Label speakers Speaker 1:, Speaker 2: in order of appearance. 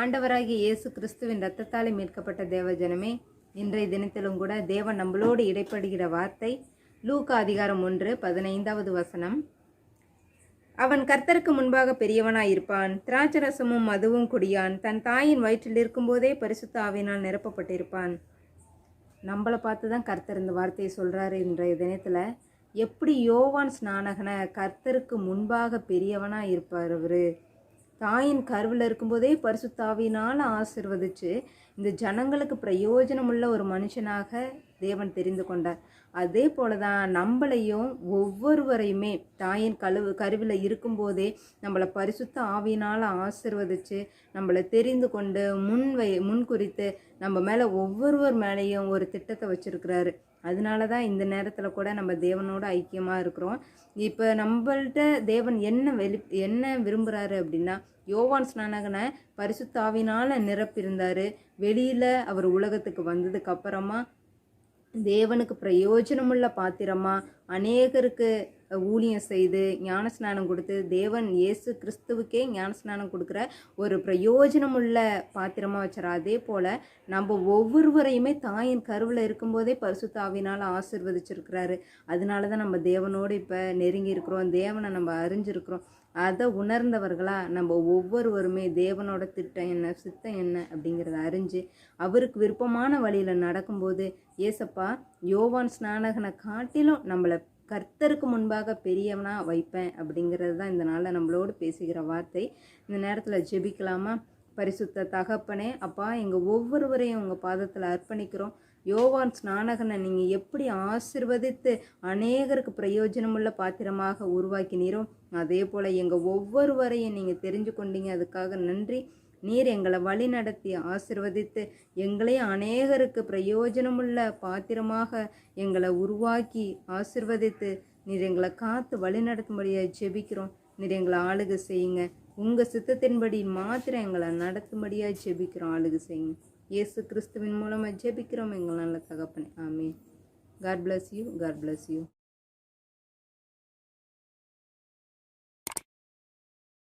Speaker 1: ஆண்டவராகிய இயேசு கிறிஸ்துவின் இரத்தத்தாலே மீட்கப்பட்ட தேவஜனமே இன்றைய தினத்திலும் கூட தேவன் நம்மளோடு இடைப்படுகிற வார்த்தை லூக்கா அதிகாரம் ஒன்று பதினைந்தாவது வசனம். அவன் கர்த்தருக்கு முன்பாக பெரியவனாயிருப்பான் திராட்சரசமும் மதுவும் குடியான் தன் தாயின் வயிற்றில் இருக்கும்போதே பரிசுத்த ஆவினால் நிரப்பப்பட்டிருப்பான். நம்மளை பார்த்து தான் கர்த்தர் இந்த வார்த்தையை சொல்கிறாரு இன்றைய தினத்தில். எப்படி யோவான் ஸ்நானகனை கர்த்தருக்கு முன்பாக பெரியவனாக இருப்பார் அவர்? தாயின் கருவில் இருக்கும்போதே பரிசுத்தாவினால் ஆசிர்வதிச்சு இந்த ஜனங்களுக்கு பிரயோஜனமுள்ள ஒரு மனுஷனாக தேவன் தெரிந்து கொண்டார். அதே போல தான் நம்மளையும் ஒவ்வொருவரையுமே தாயின் கழுவு கருவில் இருக்கும்போதே நம்மளை பரிசுத்த ஆவியினால் ஆசிர்வதித்து நம்மளை தெரிந்து கொண்டு முன் வை முன் குறித்து நம்ம மேலே ஒவ்வொருவர் மேலேயும் ஒரு திட்டத்தை வச்சுருக்கிறாரு. அதனால தான் இந்த நேரத்தில் கூட நம்ம தேவனோட ஐக்கியமாக இருக்கிறோம். இப்போ நம்மள்கிட்ட தேவன் என்ன வெளி என்ன விரும்புகிறாரு அப்படின்னா யோவான் ஸ்நானகனை பரிசுத்தாவினால் நிரப்பியிருந்தார். வெளியில் அவர் உலகத்துக்கு வந்ததுக்கு அப்புறமா தேவனுக்கு பிரயோஜனமுள்ள பாத்திரமாக அநேகருக்கு ஊழியம் செய்து ஞானஸ்நானம் கொடுத்து தேவன் இயேசு கிறிஸ்துவுக்கே ஞானஸ்நானம் கொடுக்குற ஒரு பிரயோஜனமுள்ள பாத்திரமாக வச்சுறா. அதே போல் நம்ம ஒவ்வொருவரையுமே தாயின் கருவில் இருக்கும்போதே பரிசுத்தாவினால் ஆசிர்வதிச்சிருக்கிறாரு. அதனால தான் நம்ம தேவனோடு இப்போ நெருங்கி இருக்கிறோம். தேவனை நம்ம அறிஞ்சிருக்கிறோம். அதை உணர்ந்தவர்களாக நம்ம ஒவ்வொருவருமே தேவனோட திட்டம் என்ன சித்தம் என்ன அப்படிங்கிறத அறிஞ்சு அவருக்கு விருப்பமான வழியில் நடக்கும்போது ஏசப்பா யோவான் ஸ்நானகனை காட்டிலும் நம்மளை கர்த்தருக்கு முன்பாக பெரியவனாக வைப்பேன் அப்படிங்கிறது தான் இந்த நாளில் நம்மளோடு பேசுகிற வார்த்தை. இந்த நேரத்தில் ஜெபிக்கலாமா? பரிசுத்த தகப்பனே அப்பா எங்கள் ஒவ்வொருவரையும் உங்கள் பாதத்தில் அர்ப்பணிக்கிறோம். யோவான் ஸ்நானகனை நீங்கள் எப்படி ஆசிர்வதித்து அநேகருக்கு பிரயோஜனமுள்ள பாத்திரமாக உருவாக்கினீரோ அதே போல் எங்கள் ஒவ்வொருவரையும் நீங்கள் தெரிஞ்சு கொண்டீங்க. அதுக்காக நன்றி. நீர் எங்களை வழி நடத்தி ஆசிர்வதித்து எங்களையும் அநேகருக்கு பிரயோஜனமுள்ள பாத்திரமாக எங்களை உருவாக்கி ஆசிர்வதித்து நீர் எங்களை காத்து வழி நடத்தும்படியாக ஜெபிக்கிறோம். நீர் எங்களை ஆளுக செய்யுங்க. உங்கள் சித்தத்தின்படி மாத்திரம் எங்களை நடத்தும்படியாக ஜெபிக்கிறோம். ஆளுக செய்யுங்க. இயேசு கிறிஸ்துவின் மூலமாக ஜெபிக்கிறோம். எங்கள் நல்ல தகப்பனே. ஆமே God bless you God bless you